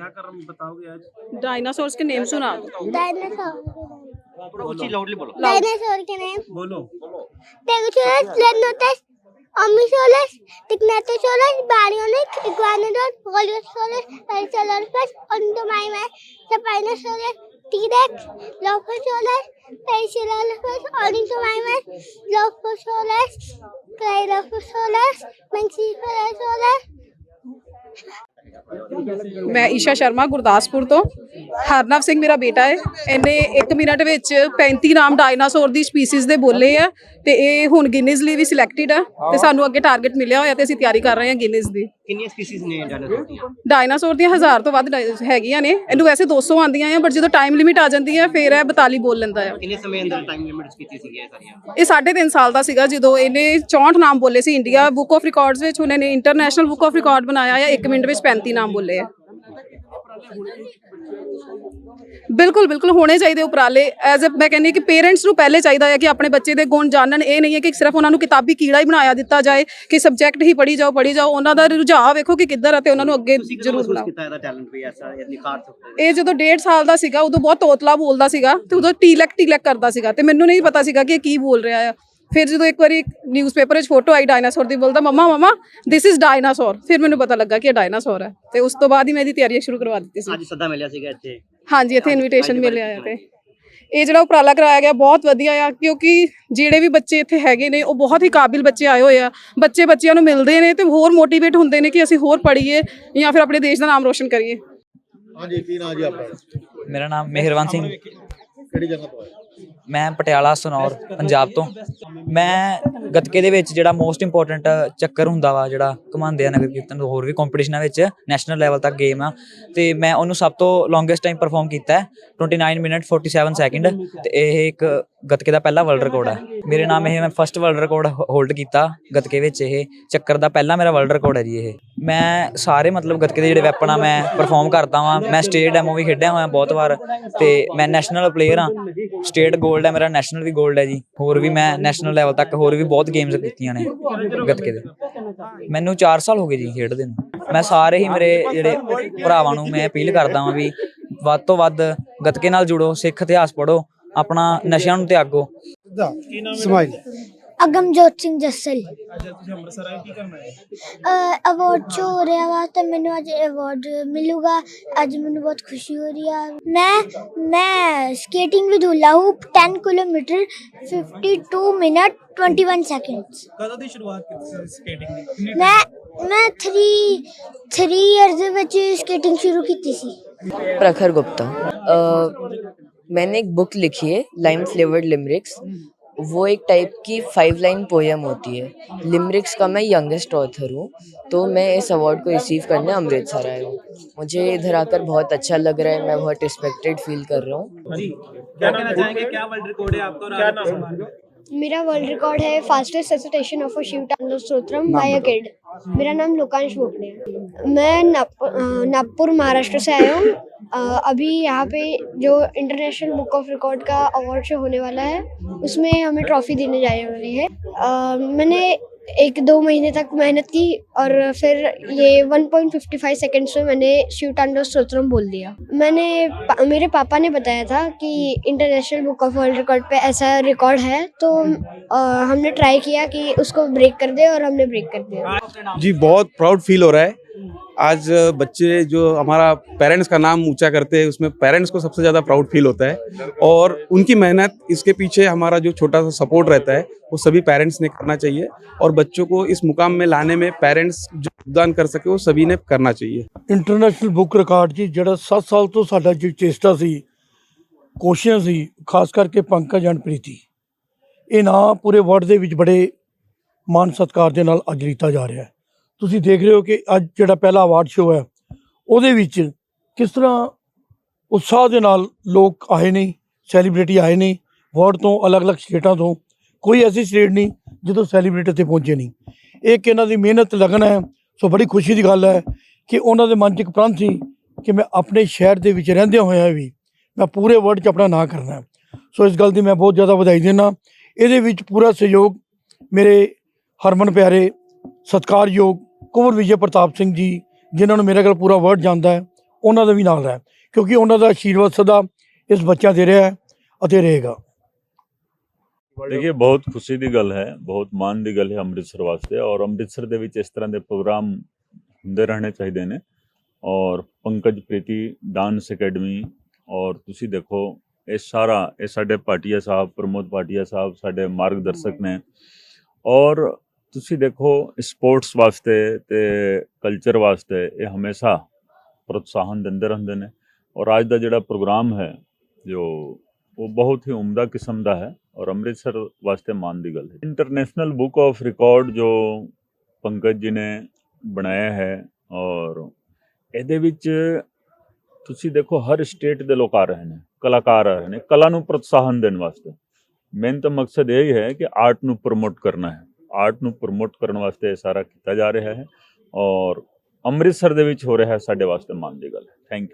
से क्या कर्म बताओगे आज डायनासोर्स के नेम सुना दो डायनासोर ऊंची लाउडली बोलो डायनासोर के नेम बोलो टेगोसोरस प्लेनोटस ओमिसोरस टिग्नाटोसोरस बारियोनिक इग्वानोडोर पोलियोसोरस एल्सोलर्पस ओंडोमाइमस स्पाइनोसोरस टीरेक्स लोफोसोरस पेसिलोलर्पस ओरिंटोमाइमस लोफोसोरस क्राइलोफोसोरस मैंसीफेरोसोरस ਮੈਂ ਈਸ਼ਾ ਸ਼ਰਮਾ ਗੁਰਦਾਸਪੁਰ ਤੋਂ। ਹਰਨਵ ਸਿੰਘ ਮੇਰਾ ਬੇਟਾ ਹੈ। ਇਹਨੇ 1 ਮਿੰਟ ਵਿੱਚ 35 ਨਾਮ ਡਾਇਨਾਸੌਰ ਦੀ ਸਪੀਸੀਜ਼ ਦੇ ਬੋਲੇ ਆ ਤੇ ਇਹ ਹੁਣ ਗਿਨੀਜ਼ ਲਈ ਵੀ ਸਿਲੈਕਟਡ ਆ ਤੇ ਸਾਨੂੰ ਅੱਗੇ ਟਾਰਗੇਟ ਮਿਲਿਆ ਹੋਇਆ ਤੇ ਅਸੀਂ ਤਿਆਰੀ ਕਰ ਰਹੇ ਹਾਂ ਗਿਨੀਜ਼ ਦੀ। ਕਿੰਨੀਆਂ ਸਪੀਸੀਜ਼ ਨੇ ਡਾਇਨਾਸੌਰ ਦੀਆਂ? ਡਾਇਨਾਸੌਰ ਦੀਆਂ ਹਜ਼ਾਰ ਤੋਂ ਵੱਧ ਹੈਗੀਆਂ ਨੇ। ਇਹਨੂੰ ਵੈਸੇ 200 ਆਉਂਦੀਆਂ ਆ ਬਟ ਜਦੋਂ ਟਾਈਮ ਲਿਮਿਟ ਆ ਜਾਂਦੀ ਹੈ ਫਿਰ ਇਹ 42 ਬੋਲ ਲੈਂਦਾ ਆ। ਕਿੰਨੇ ਸਮੇਂ ਅੰਦਰ ਟਾਈਮ ਲਿਮਿਟਸ ਕੀਤੀ ਸੀਗੀ ਇਹ ਸਾਰੀਆਂ? ਇਹ 3.5 ਸਾਲ ਦਾ ਸੀਗਾ ਜਦੋਂ ਇਹਨੇ 64 ਨਾਮ ਬੋਲੇ ਸੀ ਇੰਡੀਆ ਬੁੱਕ ਆਫ ਰਿਕਾਰਡਸ ਵਿੱਚ। ਇਹਨੇ ਇੰਟਰਨੈਸ਼ਨਲ ਬੁੱਕ ਆਫ ਰਿਕਾਰਡ ਬਣਾਇਆ ਆ। 1 ਮਿੰਟ ਵਿੱਚ 35 ਨਾਮ ਬੋਲੇ ਆ। ਬਿਲਕੁਲ ਬਿਲਕੁਲ ਹੋਣੇ ਚਾਹੀਦੇ ਉਪਰਾਲੇ। ਐਜ਼ ਅ ਮੈਂ ਕਹਿੰਦੀ ਕਿ ਪੇਰੈਂਟਸ ਨੂੰ ਪਹਿਲੇ ਚਾਹੀਦਾ ਹੈ ਕਿ ਆਪਣੇ ਬੱਚੇ ਦੇ ਗੁਣ ਜਾਣਨ। ਇਹ ਨਹੀਂ ਹੈ ਕਿ ਸਿਰਫ ਉਹਨਾਂ ਨੂੰ ਕਿਤਾਬੀ ਕੀੜਾ ਹੀ ਬਣਾਇਆ ਦਿੱਤਾ ਜਾਏ ਕਿ ਸਬਜੈਕਟ ਹੀ ਪੜ੍ਹੀ ਜਾਓ ਪੜ੍ਹੀ ਜਾਓ। ਉਹਨਾਂ ਦਾ ਰੁਝਾਅ ਵੇਖੋ ਕਿ ਕਿੱਧਰ ਹੈ ਤੇ ਉਹਨਾਂ ਨੂੰ ਅੱਗੇ ਜ਼ਰੂਰ ਬਣਾਓ ਇਹ ਜਦੋਂ 1.5 ਸਾਲ ਦਾ ਸੀਗਾ ਉਦੋਂ ਬਹੁਤ ਤੋਤਲਾ ਬੋਲਦਾ ਸੀਗਾ ਤੇ ਉਦੋਂ ਟੀਲਕ ਟੀਲਕ ਕਰਦਾ ਸੀਗਾ ਤੇ ਮੈਨੂੰ ਨਹੀਂ ਪਤਾ ਸੀਗਾ ਕਿ ਇਹ ਕੀ ਬੋਲ ਰਿਹਾ ਆ। ਫਿਰ ਜਦੋਂ ਇੱਕ ਵਾਰੀ ਨਿਊਜ਼ਪੇਪਰ ਵਿੱਚ ਫੋਟੋ ਆਈ ਡਾਇਨਾਸੌਰ ਦੀ ਬੋਲਦਾ mama mama this is dinosaur ਫਿਰ ਮੈਨੂੰ ਪਤਾ ਲੱਗਾ ਕਿ ਇਹ ਡਾਇਨਾਸੌਰ ਹੈ। ਤੇ ਉਸ ਤੋਂ ਬਾਅਦ ਹੀ ਮੈਂ ਇਹਦੀ ਤਿਆਰੀ ਸ਼ੁਰੂ ਕਰਵਾ ਦਿੱਤੀ ਸੀ। ਅੱਜ ਸੱਦਾ ਮਿਲਿਆ ਸੀਗਾ ਇੱਥੇ। ਹਾਂਜੀ ਇੱਥੇ ਇਨਵੀਟੇਸ਼ਨ ਮਿਲਿਆ ਹੈ ਤੇ ਇਹ ਜਿਹੜਾ ਉਪਰਾਲਾ ਕਰਾਇਆ ਗਿਆ ਬਹੁਤ ਵਧੀਆ ਆ ਕਿਉਂਕਿ ਜਿਹੜੇ ਵੀ ਬੱਚੇ ਇੱਥੇ ਹੈਗੇ ਨੇ ਉਹ ਬਹੁਤ ਹੀ ਕਾਬਿਲ ਬੱਚੇ ਆਏ ਹੋਏ ਆ। ਬੱਚੇ ਬੱਚਿਆਂ ਨੂੰ ਮਿਲਦੇ ਨੇ ਤੇ ਹੋਰ ਮੋਟੀਵੇਟ ਹੁੰਦੇ ਨੇ ਕਿ ਅਸੀਂ ਹੋਰ ਪੜ੍ਹੀਏ ਜਾਂ ਫਿਰ ਆਪਣੇ ਦੇਸ਼ ਦਾ ਨਾਮ ਰੋਸ਼ਨ ਕਰੀਏ। ਹਾਂਜੀ ਕੀ ਨਾਂ ਜੀ ਆਪਣਾ? ਮੇਰਾ ਨਾਮ ਮਿਹਰਵਾਨ ਸਿੰਘ। ਕਿਹੜੀ ਜਗ੍ਹਾ ਤੋਂ ਆਏ? ਮੈਂ ਪਟਿਆਲਾ ਸਨੌਰ ਪੰਜਾਬ ਤੋਂ। ਮੈਂ ਗੱਤਕੇ ਦੇ ਵਿੱਚ ਜਿਹੜਾ ਮੋਸਟ ਇੰਪੋਰਟੈਂਟ ਚੱਕਰ ਹੁੰਦਾ ਵਾ, ਜਿਹੜਾ ਘੁਮਾਉਂਦੇ ਆ ਨਗਰ ਕੀਰਤਨ ਹੋਰ ਵੀ ਕੰਪੀਟੀਸ਼ਨਾਂ ਵਿੱਚ ਨੈਸ਼ਨਲ ਲੈਵਲ ਤੱਕ ਗੇਮ ਆ। ਤੇ ਮੈਂ ਉਹਨੂੰ ਸਭ ਤੋਂ ਲੌਂਗੇਸਟ ਟਾਈਮ ਪਰਫਾਰਮ ਕੀਤਾ ਹੈ 29 ਮਿੰਟ 47 ਸੈਕਿੰਡ ਤੇ ਇਹ ਇੱਕ ਗੱਤਕੇ ਦਾ ਪਹਿਲਾ ਵਰਲਡ ਰਿਕਾਰਡ ਹੈ ਮੇਰੇ ਨਾਮ ਇਹ ਮੈਂ ਫਸਟ ਵਰਲਡ ਰਿਕਾਰਡ ਹੋਲਡ ਕੀਤਾ ਗੱਤਕੇ ਵਿੱਚ ਇਹ। ਚੱਕਰ ਦਾ ਪਹਿਲਾ ਮੇਰਾ ਵਰਲਡ ਰਿਕਾਰਡ ਹੈ ਜੀ ਇਹ। ਮੈਂ ਸਾਰੇ ਮਤਲਬ ਗੱਤਕੇ ਦੇ ਜਿਹੜੇ ਵੈਪਨ ਆ ਮੈਂ ਪਰਫਾਰਮ ਕਰਦਾ ਵਾਂ। ਮੈਂ ਸਟੇਟ ਡੈਮੋ ਵੀ ਖੇਡਿਆ ਹੋਇਆ ਬਹੁਤ ਵਾਰ ਤੇ ਮੈਂ ਨੈਸ਼ਨਲ ਪਲੇਅਰ ਆ। ਸਟੇਟ 골ਡ ਹੈ ਮੇਰਾ ਨੈਸ਼ਨਲ ਵੀ 골ਡ ਹੈ ਜੀ। ਹੋਰ ਵੀ ਮੈਂ ਨੈਸ਼ਨਲ ਲੈਵਲ ਤੱਕ ਹੋਰ ਵੀ ਬਹੁਤ ਗੇਮਸ ਕੀਤੀਆਂ ਨੇ ਗੱਤਕੇ ਦੇ। ਮੈਨੂੰ 4 ਸਾਲ ਹੋ ਗਏ ਜੀ ਖੇਡਦੇ ਨੂੰ। ਮੈਂ ਸਾਰੇ ਹੀ ਮੇਰੇ ਜਿਹੜੇ ਭਰਾਵਾਂ ਨੂੰ ਮੈਂ ਅਪੀਲ ਕਰਦਾ ਵਾਂ ਵੀ ਵੱਧ ਤੋਂ ਵੱਧ ਗੱਤਕੇ ਨਾਲ ਜੁੜੋ ਸਿੱਖ ਇਤਿਹਾਸ ਪੜ੍ਹੋ। ਆਪਣਾ ਨਸ਼ਿਆਂ ਨੂੰ ਤਿਆਗੋ ਸਮਾਈਲ। ਅਗਮਜੋਤ ਸਿੰਘ ਜੱਸਲ। ਅੱਜ ਤੁਸੀਂ ਅੰਮ੍ਰਿਤਸਰ ਆਏ ਕੀ ਕਰਨਾ ਹੈ? ਅਵਾਰਡ ਚ ਰਿਹਾ ਵਾ ਤੇ ਮੈਨੂੰ ਅੱਜ ਖੁਸ਼ੀ ਹੋ ਰਹੀ ਆ। ਮੈਂ ਮੈਂ skating with hula hoop 10 kilometre 52 minute 21 seconds ਕਦੋਂ ਦੀ ਸ਼ੁਰੂਆਤ ਕੀਤੀ ਸਕੇਟਿੰਗ ਦੀ? ਮੈਂ ਮੈਂ 3 3 ਇਅਰਸ ਵਿੱਚ ਸਕੇਟਿੰਗ ਸ਼ੁਰੂ ਕੀਤੀ ਸੀ। ਪ੍ਰਖਰ ਗੁਪਤਾ। मैंने एक बुक लिखी है लाइम फ्लेवर्ड लिमरिक्स वो एक टाइप की फाइव लाइन पोएम होती है. लिमरिक्स का मैं यंगेस्ट ऑथर हूँ तो मैं इस अवार्ड को रिसीव करने अमृतसर आया हूँ. मुझे इधर आकर बहुत अच्छा लग रहा है मैं बहुत रिस्पेक्टेड फील कर रहा हूँ. क्या कहना चाहेंगे? क्या वर्ल्ड रिकॉर्ड है आपका और क्या नाम मेरा वर्ल्ड रिकॉर्ड है fastest recitation of a Shiv Tandav Stotram by a kid मेरा नाम लोकांश बोपड़े है। मैं नाप- अ, नागपुर महाराष्ट्र से आया हूँ। अभी यहाँ पे जो इंटरनेशनल बुक ऑफ़ रिकॉर्ड का अवार्ड शो होने वाला है उसमें हमें ट्रॉफी देने जाने वाली है। आ, मैंने एक दो महीने तक मेहनत की और फिर ये 1.55 सेकंड्स में मैंने शिव तांडव स्तोत्रम बोल दिया। मैंने पा, मेरे पापा ने बताया था कि international book of world record पे ऐसा रिकॉर्ड है तो अ, हमने ट्राई किया कि उसको ब्रेक कर दे और हमने ब्रेक कर दिया। जी बहुत प्राउड फील हो रहा है। आज बच्चे जो हमारा पेरेंट्स का नाम ऊँचा करते हैं उसमें पेरेंट्स को सबसे ज़्यादा प्राउड फील होता है। और उनकी मेहनत इसके पीछे हमारा जो छोटा सा सपोर्ट रहता है वो सभी पेरेंट्स ने करना चाहिए। और बच्चों को इस मुकाम में लाने में पेरेंट्स जो योगदान कर सके वो सभी ने करना चाहिए ਇੰਟਰਨੈਸ਼ਨਲ ਬੁੱਕ ਰਿਕਾਰਡ ਜੀ ਜਿਹੜਾ 7 ਸਾਲ ਤੋਂ ਸਾਡਾ ਜੋ ਚੇਸਟਾ ਸੀ ਕੋਸ਼ਿਸ਼ ਸੀ ਖਾਸ ਕਰਕੇ ਪੰਕਜ ਜਨਪ੍ਰੀਤੀ ਇਹ ਨਾਂ ਪੂਰੇ ਵਰਲਡ ਦੇ ਵਿੱਚ ਬੜੇ ਮਾਨ ਸਤਿਕਾਰ ਦੇ ਨਾਲ ਅੱਜ ਲਿੱਤਾ ਜਾ ਰਿਹਾ ਹੈ ਤੁਸੀਂ ਦੇਖ ਰਹੇ ਹੋ ਕਿ ਅੱਜ ਜਿਹੜਾ ਪਹਿਲਾ ਅਵਾਰਡ ਸ਼ੋਅ ਹੈ ਉਹਦੇ ਵਿੱਚ ਕਿਸ ਤਰ੍ਹਾਂ ਉਤਸ਼ਾਹ ਦੇ ਨਾਲ ਲੋਕ ਆਏ ਨੇ ਸੈਲੀਬ੍ਰਿਟੀ ਆਏ ਨੇ ਵਰਲਡ ਤੋਂ ਅਲੱਗ-ਅਲੱਗ ਸਟੇਟਾਂ ਤੋਂ ਕੋਈ ਐਸੀ ਸਟੇਟ ਨਹੀਂ ਜਦੋਂ ਸੈਲੀਬ੍ਰਿਟੀ ਇੱਥੇ ਪਹੁੰਚੇ ਨਹੀਂ ਇਹ ਕਿ ਇਹਨਾਂ ਦੀ ਮਿਹਨਤ ਲਗਨ ਹੈ, ਸੋ ਬੜੀ ਖੁਸ਼ੀ ਦੀ ਗੱਲ ਹੈ ਕਿ ਉਹਨਾਂ ਦੇ ਮਨ 'ਚ ਇੱਕ ਪ੍ਰਣ ਸੀ ਕਿ ਮੈਂ ਆਪਣੇ ਸ਼ਹਿਰ ਦੇ ਵਿੱਚ ਰਹਿੰਦਿਆਂ ਹੋਇਆਂ ਵੀ ਮੈਂ ਪੂਰੇ ਵਰਲਡ 'ਚ ਆਪਣਾ ਨਾਂ ਕਰਨਾ ਸੋ ਇਸ ਗੱਲ ਦੀ ਮੈਂ ਬਹੁਤ ਜ਼ਿਆਦਾ ਵਧਾਈ ਦਿੰਦਾ ਇਹਦੇ ਵਿੱਚ ਪੂਰਾ ਸਹਿਯੋਗ ਮੇਰੇ ਹਰਮਨ ਪਿਆਰੇ ਸਤਿਕਾਰਯੋਗ ਕੁਵਰ ਵਿਜੇ ਪ੍ਰਤਾਪ ਸਿੰਘ ਜੀ, ਜਿਨ੍ਹਾਂ ਨੂੰ ਮੇਰੇ ਕੋਲ ਪੂਰਾ ਵਰਡ ਜਾਂਦਾ ਹੈ, ਉਹਨਾਂ ਦਾ ਵੀ ਨਾਲ ਹੈ, ਕਿਉਂਕਿ ਉਹਨਾਂ ਦਾ ਆਸ਼ੀਰਵਾਦ ਸਦਾ ਇਸ ਬੱਚਿਆਂ ਤੇ ਰਿਹਾ ਹੈ ਅਤੇ ਰਹੇਗਾ। ਦੇਖिए ਬਹੁਤ ਖੁਸ਼ੀ ਦੀ ਗੱਲ ਹੈ ਬਹੁਤ ਮਾਣ ਦੀ ਗੱਲ ਹੈ ਅੰਮ੍ਰਿਤਸਰ ਵਾਸਤੇ ਔਰ ਅੰਮ੍ਰਿਤਸਰ ਦੇ ਵਿੱਚ ਇਸ ਤਰ੍ਹਾਂ ਦੇ ਪ੍ਰੋਗਰਾਮ ਹੁੰਦੇ ਰਹਿਣੇ ਚਾਹੀਦੇ ਨੇ ਔਰ ਪੰਕਜ ਪ੍ਰੀਤੀ ਡਾਂਸ ਅਕੈਡਮੀ ਔਰ ਤੁਸੀਂ ਦੇਖੋ ਇਹ ਸਾਰਾ ਇਹ ਸਾਡੇ ਭਾਟੀਆ ਸਾਹਿਬ ਪ੍ਰਮੋਦ ਭਾਟੀਆ ਸਾਹਿਬ ਸਾਡੇ ਮਾਰਗਦਰਸ਼ਕ ਨੇ ਔਰ ਤੁਸੀਂ ਦੇਖੋ ਸਪੋਰਟਸ ਵਾਸਤੇ ਤੇ ਕਲਚਰ ਵਾਸਤੇ ਇਹ ਹਮੇਸ਼ਾ ਪ੍ਰੋਤਸਾਹਨ ਦਿੰਦੇ ਰਹਿੰਦੇ ਨੇ ਔਰ ਅੱਜ ਦਾ ਜਿਹੜਾ ਪ੍ਰੋਗਰਾਮ ਹੈ ਜੋ ਉਹ ਬਹੁਤ ਹੀ ਉਮਦਾ ਕਿਸਮ ਦਾ ਹੈ ਔਰ ਅੰਮ੍ਰਿਤਸਰ ਵਾਸਤੇ ਮਾਣ ਦੀ ਗੱਲ ਹੈ। ਇੰਟਰਨੈਸ਼ਨਲ ਬੁੱਕ ਆਫ ਰਿਕਾਰਡ ਜੋ ਪੰਕਜ ਜੀ ਨੇ ਬਣਾਇਆ ਹੈ ਔਰ ਇਹਦੇ ਵਿੱਚ ਤੁਸੀਂ ਦੇਖੋ ਹਰ ਸਟੇਟ ਦੇ ਲੋਕ ਆ ਰਹੇ ਨੇ, ਕਲਾਕਾਰ ਆ ਰਹੇ ਨੇ, ਕਲਾ ਨੂੰ ਪ੍ਰੋਤਸਾਹਨ ਦੇਣ ਵਾਸਤੇ। ਮੇਨ ਤਾਂ ਮਕਸਦ ਇਹ ਹੀ ਹੈ ਕਿ ਆਰਟ ਨੂੰ ਪ੍ਰਮੋਟ ਕਰਨਾ ਹੈ। ਆਰਟ ਨੂੰ ਪ੍ਰਮੋਟ ਕਰਨ ਵਾਸਤੇ ਇਹ ਸਾਰਾ ਕੀਤਾ ਜਾ ਰਿਹਾ ਹੈ ਔਰ ਅੰਮ੍ਰਿਤਸਰ ਦੇ ਵਿੱਚ ਹੋ ਰਿਹਾ ਹੈ ਸਾਡੇ ਵਾਸਤੇ ਮਾਣ ਦੀ ਗੱਲ ਹੈ। Thank you